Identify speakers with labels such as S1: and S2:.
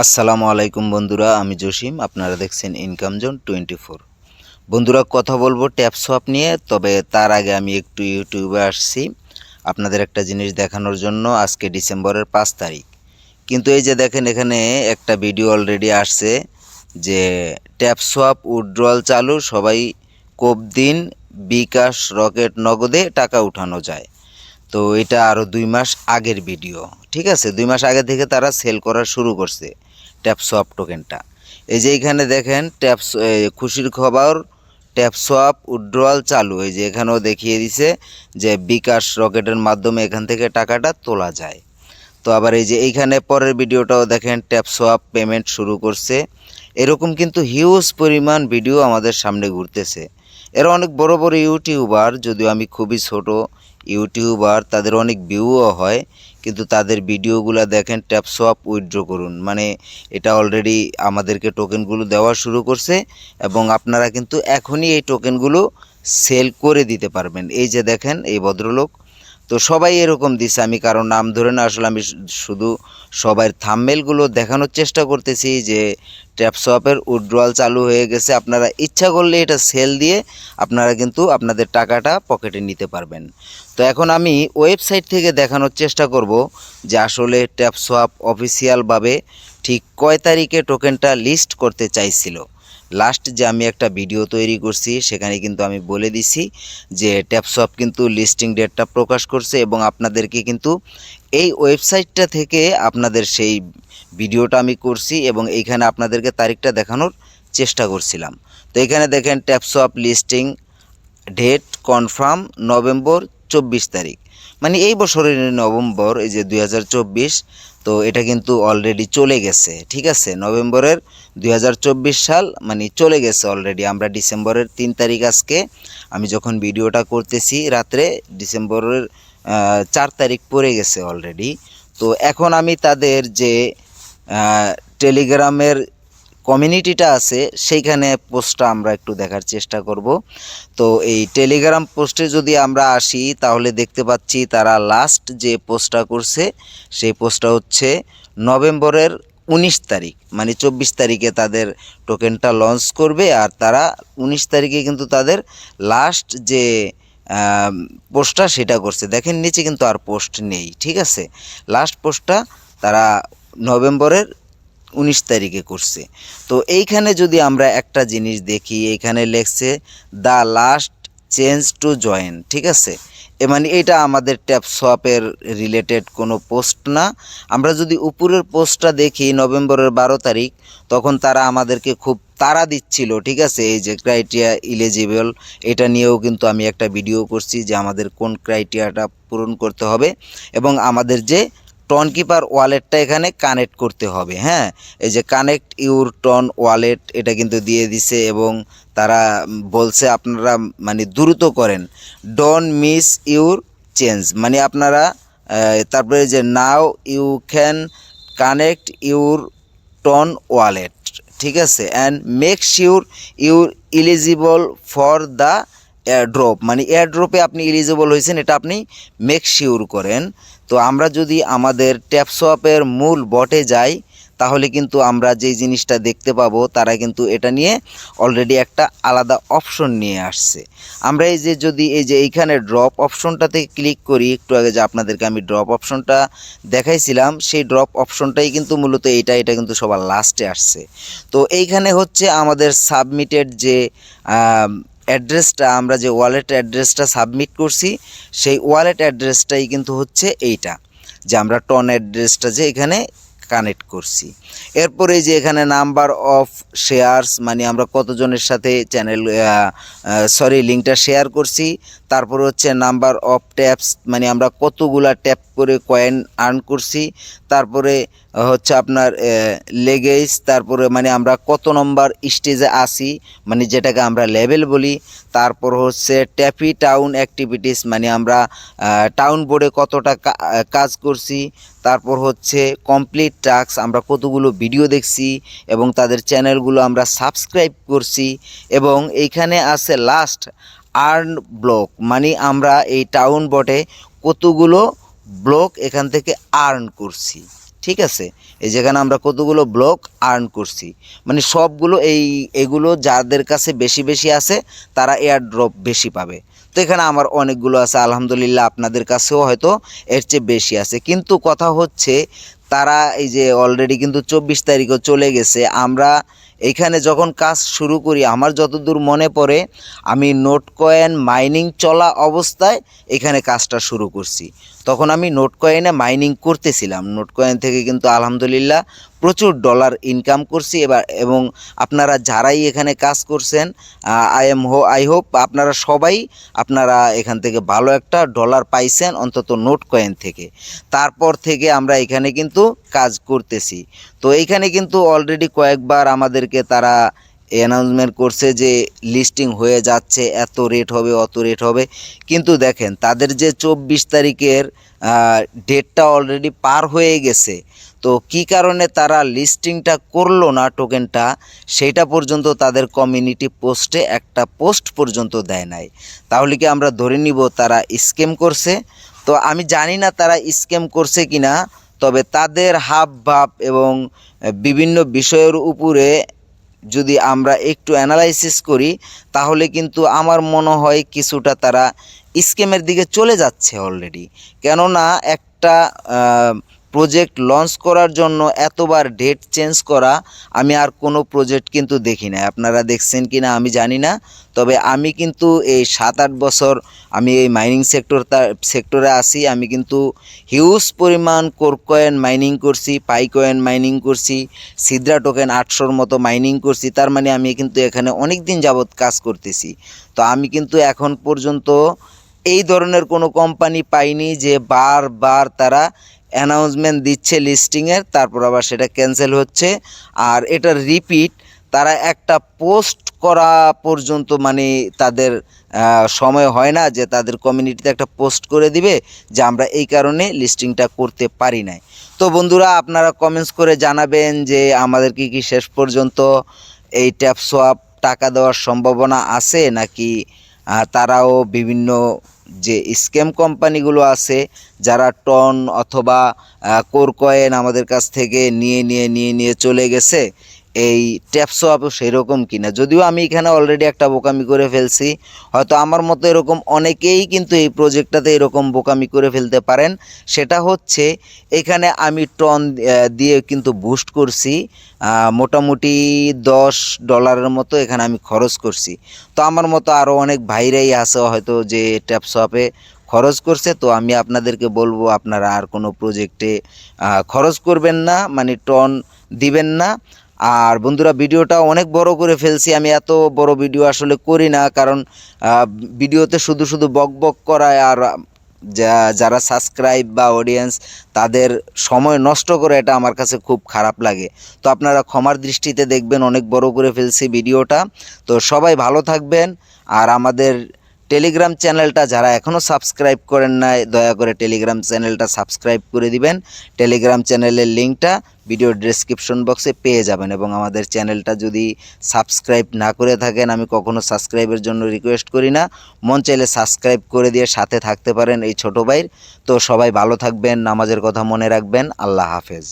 S1: আসসালামু আলাইকুম বন্ধুরা, আমি জসিম, আপনারা দেখছেন ইনকাম জোন টোয়েন্টি ফোর বন্ধুরা, কথা বলব ট্যাপ সোয়াপ নিয়ে, তবে তার আগে আমি একটু ইউটিউবে আসছি। আপনাদের একটা জিনিস দেখানোর জন্য, আজকে ডিসেম্বরের পাঁচ তারিখ। কিন্তু এই যে দেখেন, এখানে একটা ভিডিও অলরেডি আসছে যে ট্যাপ সোয়াপ উইড্রল চালু, সবাই কোপ দিন, বিকাশ, রকেট নগদে টাকা উঠানো যায়। তো এটা আরও দুই মাস আগের ভিডিও ঠিক আছে? দুই মাস আগে থেকে তারা সেল করা শুরু করছে ট্যাপ টোকেনটা এই যে এখানে দেখেন ট্যাপ খুশির খবর ট্যাপ সোয়াপ চালু। এই যে এখানেও দেখিয়ে দিছে যে বিকাশ রকেটের মাধ্যমে এখান থেকে টাকাটা তোলা যায়। তো আবার এই যে এইখানে পরের ভিডিওটাও দেখেন ট্যাপ পেমেন্ট শুরু করছে। এরকম কিন্তু হিউজ পরিমাণ ভিডিও আমাদের সামনে ঘুরতেছে। এরা অনেক বড় বড় ইউটিউবার যদিও আমি খুবই ছোট ইউটিউবার তাদের অনেক ভিউও হয়। কিন্তু তাদের ভিডিওগুলো দেখেন, ট্যাপ সোয়াপ উইথড্র করুন। মানে এটা অলরেডি আমাদেরকে টোকেনগুলো দেওয়া শুরু করছে এবং আপনারা কিন্তু এখনই এই টোকেনগুলো সেল করে দিতে পারবেন। এই যে দেখেন, এই ভদ্রলোক তো সবাই এরকম দিছে, আমি কারণ নাম ধরে না, আসলে আমি শুধু সবার থাম্মেলগুলো দেখানোর চেষ্টা করতেছি যে ট্যাপ সোয়াপের উইড্রয়াল চালু হয়ে গেছে। আপনারা ইচ্ছা করলে এটা সেল দিয়ে আপনারা কিন্তু আপনাদের টাকাটা পকেটে নিতে পারবেন। তো এখন আমি ওয়েবসাইট থেকে দেখানোর চেষ্টা করব যে আসলে ট্যাপ সোয়াপ অফিসিয়ালভাবে ঠিক কয় তারিখে টোকেনটা লিস্ট করতে চাইছিল। লাস্ট যে আমি একটা ভিডিও তৈরি করছি, সেখানে কিন্তু আমি বলে দিছি যে ট্যাপসপ কিন্তু লিস্টিং ডেটটা প্রকাশ করছে এবং আপনাদেরকে কিন্তু এই ওয়েবসাইটটা থেকে আপনাদের সেই ভিডিওটা আমি করছি এবং এইখানে আপনাদেরকে তারিখটা দেখানোর চেষ্টা করছিলাম। তো এখানে দেখেন TapSwap listing date confirm November চব্বিশ তারিখ। মানে এই বছরের নভেম্বর, এই যে দুই হাজার চব্বিশ, তো এটা কিন্তু অলরেডি চলে গেছে, ঠিক আছে? নভেম্বরের দুই হাজার চব্বিশ সাল মানে চলে গেছে অলরেডি আমরা ডিসেম্বরের তিন তারিখ আজকে, আমি যখন ভিডিওটা করতেছি রাত্রে, ডিসেম্বরের চার তারিখ পড়ে গেছে অলরেডি তো এখন আমি তাদের যে টেলিগ্রামের কমিউনিটিটা আছে, সেইখানে পোস্টটা আমরা একটু দেখার চেষ্টা করব। তো এই টেলিগ্রাম পোস্টে যদি আমরা আসি, তাহলে দেখতে পাচ্ছি তারা লাস্ট যে পোস্টটা করছে, সেই পোস্টটা হচ্ছে নভেম্বরের উনিশ তারিখ মানে চব্বিশ তারিখে তাদের টোকেনটা লঞ্চ করবে, আর তারা উনিশ তারিখে কিন্তু তাদের লাস্ট যে পোস্টটা সেটা করছে। দেখেন নিচে কিন্তু আর পোস্ট নেই, ঠিক আছে? লাস্ট পোস্টটা তারা নভেম্বরের উনিশ তারিখে করছে। তো এইখানে যদি আমরা একটা জিনিস দেখি, এইখানে লেখছে, the last change to join ঠিক আছে? এ মানে এটা আমাদের ট্যাপ সোয়াপের রিলেটেড কোনো পোস্ট না। আমরা যদি উপরের পোস্টটা দেখি নভেম্বরের বারো তারিখ, তখন তারা আমাদেরকে খুব তাড়া দিচ্ছিল, ঠিক আছে? এই যে ক্রাইটেরিয়া ইলিজিবল, এটা নিয়েও কিন্তু আমি একটা ভিডিও করছি যে আমাদের কোন ক্রাইটেরিয়াটা পূরণ করতে হবে এবং আমাদের যে টন কিপার ওয়ালেটটা এখানে কানেক্ট করতে হবে হ্যাঁ? এই যে কানেক্ট ইউর টন ওয়ালেট এটা কিন্তু দিয়ে দিছে এবং তারা বলছে আপনারা মানে দ্রুত করেন। ডন মিস ইউর চেঞ্জ মানে আপনারা তারপরে যে now you can connect your TON wallet ঠিক আছে? And make sure your eligible for the airdrop মানে এয়ারড্রপে আপনি ইলিজিবল হয়েছেন, এটা আপনি মেক শিওর করেন। তো আমরা যদি আমাদের ট্যাপসোয়াপের মূল বটে যাই, তাহলে কিন্তু আমরা যেই জিনিসটা দেখতে পাবো, তারা কিন্তু এটা নিয়ে অলরেডি একটা আলাদা অপশন নিয়ে আসছে। আমরা এই যে যদি, এই যে এইখানে ড্রপ অপশনটাতে ক্লিক করি, একটু আগে যে আপনাদেরকে আমি ড্রপ অপশনটা দেখাইছিলাম, সেই ড্রপ অপশনটাই কিন্তু মূলত এইটা, এটা কিন্তু সবার লাস্টে আসছে। তো এইখানে হচ্ছে আমাদের সাবমিটেড যে অ্যাড্রেসটা, আমরা যে ওয়ালেট অ্যাড্রেসটা সাবমিট করছি, সেই ওয়ালেট অ্যাড্রেসটাই কিন্তু হচ্ছে এইটা, যে আমরা টন অ্যাড্রেসটা যে এখানে কানেক্ট করছি। এরপরে যে এখানে নাম্বার অফ শেয়ারস মানে আমরা কতজনের সাথে চ্যানেল সরি লিঙ্কটা শেয়ার করছি, তারপর হচ্ছে নাম্বার অফ ট্যাপস মানে আমরা কতগুলা ট্যাপ করে কয়েন আর্ন করছি, তারপরে হচ্ছে আপনার লেগেজ তারপরে মানে আমরা কত নম্বর স্টেজে আসি মানে যেটাকে আমরা লেভেল বলি, তারপর হচ্ছে ট্যাপি টাউন অ্যাক্টিভিটিস মানে আমরা টাউন বোর্ডে কতটা কাজ করছি, তারপর হচ্ছে কমপ্লিট টাস্ক আমরা কতগুলো ভিডিও দেখছি, এবং তাদের চ্যানেলগুলো আমরা সাবস্ক্রাইব করছি, এবং এইখানে আছে লাস্ট আর্ন ব্লক মানে আমরা এই টাউন বটে কতগুলো ব্লক এখান থেকে আর্ন করছি। ঠিক আছে? এই যেখানে আমরা কতগুলো ব্লক আর্ন করছি। মানে সবগুলো এই, এগুলো যাদের কাছে বেশি বেশি আছে, তারা এয়ার ড্রপ বেশি পাবে। তো এখানে আমার অনেকগুলো আছে, আলহামদুলিল্লাহ আপনাদের কাছেও হয়তো এর চেয়ে বেশি আছে। কিন্তু কথা হচ্ছে, তারা এই যে অলরেডি কিন্তু চব্বিশ তারিখও চলে গেছে। আমরা এখানে যখন কাজ শুরু করি, আমার যতদূর মনে পড়ে, আমি নোট কয়েন মাইনিং চলা অবস্থায় এখানে কাজটা শুরু করছি। তখন আমি নোট কয়েনে মাইনিং করতেছিলাম। নোট কয়েন থেকে কিন্তু আলহামদুলিল্লাহ প্রচুর ডলার ইনকাম করছি। এবার এবং আপনারা যারাই এখানে কাজ করছেন I am ho I hope আপনারা সবাই আপনারা এখান থেকে ভালো একটা ডলার পাইছেন অন্তত নোট কয়েন থেকে। তারপর থেকে আমরা এখানে কিন্তু কাজ করতেছি। তো এইখানে কিন্তু অলরেডি কয়েকবার আমাদেরকে তারা অ্যানাউন্সমেন্ট করছে যে লিস্টিং হয়ে যাচ্ছে, এত রেট হবে, অত রেট হবে। কিন্তু দেখেন, তাদের যে চব্বিশ তারিখের ডেটটা অলরেডি পার হয়ে গেছে। তো কি কারণে তারা লিস্টিংটা করল না টোকেনটা সেটা পর্যন্ত তাদের কমিউনিটি পোস্টে একটা পোস্ট পর্যন্ত দেয় নাই। তাহলে কি আমরা ধরে নিব তারা স্ক্যাম করছে? তো আমি জানি না তারা স্ক্যাম করছে কিনা, তবে তাদের হাব ভাব এবং বিভিন্ন বিষয়ের উপরে যদি আমরা একটু অ্যানালাইসিস করি, তাহলে কিন্তু আমার মনে হয় কিছুটা তারা স্কেমের দিকে চলে যাচ্ছে অলরেডি কেননা একটা প্রজেক্ট লঞ্চ করার জন্য এতবার ডেট চেঞ্জ করা, আমি আর কোনো প্রজেক্ট কিন্তু দেখি না আপনারা দেখছেন কি না আমি জানি না, তবে আমি কিন্তু এই সাত আট বছর আমি এই মাইনিং সেক্টর তার সেক্টরে আসি আমি কিন্তু হিউজ পরিমাণ কোর কয়েন মাইনিং করছি পাইকয়েন মাইনিং করছি সিদ্রা টোকেন আটশোর মতো মাইনিং করছি, তার মানে আমি কিন্তু এখানে অনেক দিন যাবৎ কাজ করতেছি। তো আমি কিন্তু এখন পর্যন্ত এই ধরনের কোনো কোম্পানি পাইনি যে বারবার তারা অ্যানাউন্সমেন্ট দিচ্ছে লিস্টিংয়ের, তারপর আবার সেটা ক্যান্সেল হচ্ছে। আর এটার রিপিট, তারা একটা পোস্ট করা পর্যন্ত মানে তাদের সময় হয় না যে তাদের কমিউনিটিতে একটা পোস্ট করে দিবে যে আমরা এই কারণে লিস্টিংটা করতে পারি নাই। তো বন্ধুরা, আপনারা কমেন্টস করে জানাবেন যে আমাদের কি কি শেষ পর্যন্ত এই ট্যাপ সোয়াপ টাকা দেওয়ার সম্ভাবনা আছে নাকি তারাও বিভিন্ন যে স্ক্যাম কোম্পানিগুলো আছে, যারা টন অথবা কোর কয়েন আমাদের কাছ থেকে নিয়ে নিয়ে নিয়ে নিয়ে চলে গেছে এই ট্যাপসো আপও সেরকম কিনা। যদিও আমি এখানে অলরেডি একটা বোকামি করে ফেলছি, হয়তো আমার মতো এরকম অনেকেই কিন্তু এই প্রজেক্টটাতে এরকম বোকামি করে ফেলতে পারেন। সেটা হচ্ছে, এখানে আমি টন দিয়ে কিন্তু বুস্ট করছি মোটামুটি দশ ডলারের মতো এখানে আমি খরচ করছি। তো আমার মতো আরও অনেক ভাইরাই আছে হয়তো যে ট্যাপসপে খরচ করছে, তো আমি আপনাদেরকে বলব আপনারা আর কোনো প্রজেক্টে খরচ করবেন না মানে টন দিবেন না। আর বন্ধুরা ভিডিওটা অনেক বড় করে ফেলছি। আমি এত বড় ভিডিও আসলে করি না, কারণ ভিডিওতে শুধু শুধু বক বক করায় আর যারা সাবস্ক্রাইব বা অডিয়েন্স তাদের সময় নষ্ট করে এটা আমার কাছে খুব খারাপ লাগে। তো আপনারা ক্ষমার দৃষ্টিতে দেখবেন, অনেক বড় করে ফেলছি ভিডিওটা। তো সবাই ভালো থাকবেন, আর আমাদের টেলিগ্রাম চ্যানেলটা যারা এখনও সাবস্ক্রাইব করেন নাই, দয়া করে টেলিগ্রাম চ্যানেলটা সাবস্ক্রাইব করে দিবেন। টেলিগ্রাম চ্যানেলের লিঙ্কটা ভিডিও ডেসক্রিপশন বক্সে পেয়ে যাবেন এবং আমাদের চ্যানেলটা যদি সাবস্ক্রাইব না করে থাকেন, আমি কখনো সাবস্ক্রাইবের জন্য রিকোয়েস্ট করি না। মন চাইলে সাবস্ক্রাইব করে দিয়ে সাথে থাকতে পারেন এই ছোটো ভাইয়ের। তো সবাই ভালো থাকবেন, নামাজের কথা মনে রাখবেন। আল্লাহ হাফেজ।